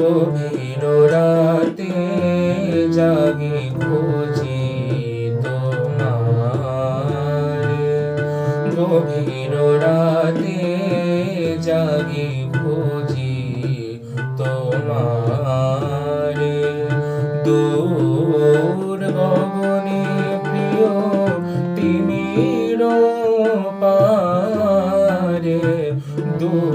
গভীর রাতে জাগি খুঁজি তোমার। গভীর রাতে জাগি খুঁজি তোমার। দূর গগনে প্রিয় তিমির পারে, দূর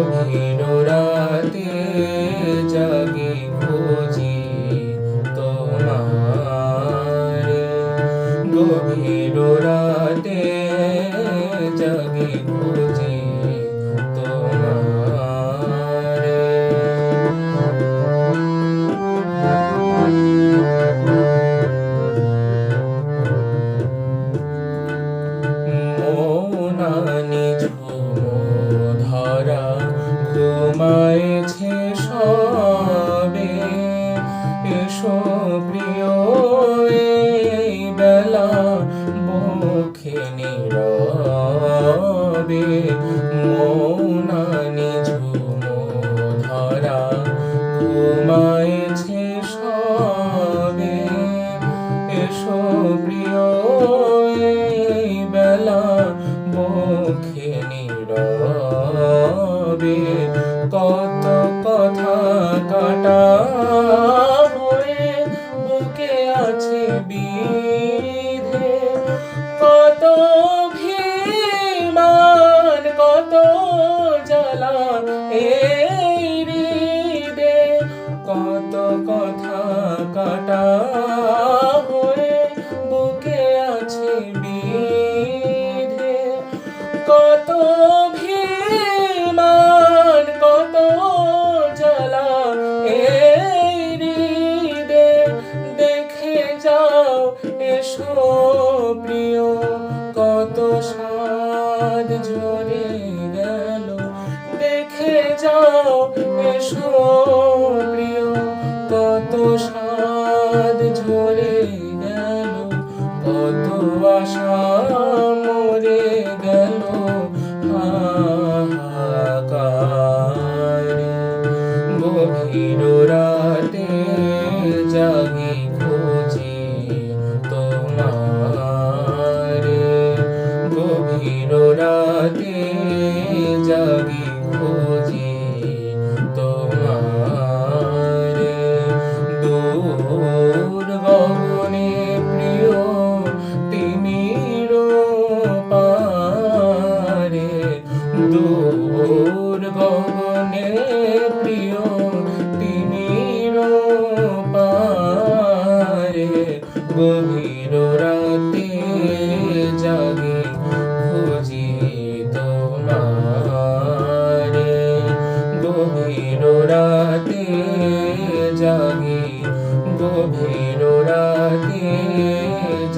গভীর রাতে জাগে খুঁজি তোমার গভীর রাতে জাগে খুঁজি আছে বিধে কত ভিমান কত জ্বালা এই হৃদে কত কথা কাটা যাও এসো প্রিয় কত সাদ ঝরে গেল কত আশা মরে গেল হাহাকারে। গভীর রাতে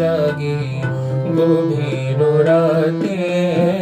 জাগে গভীর রাতে।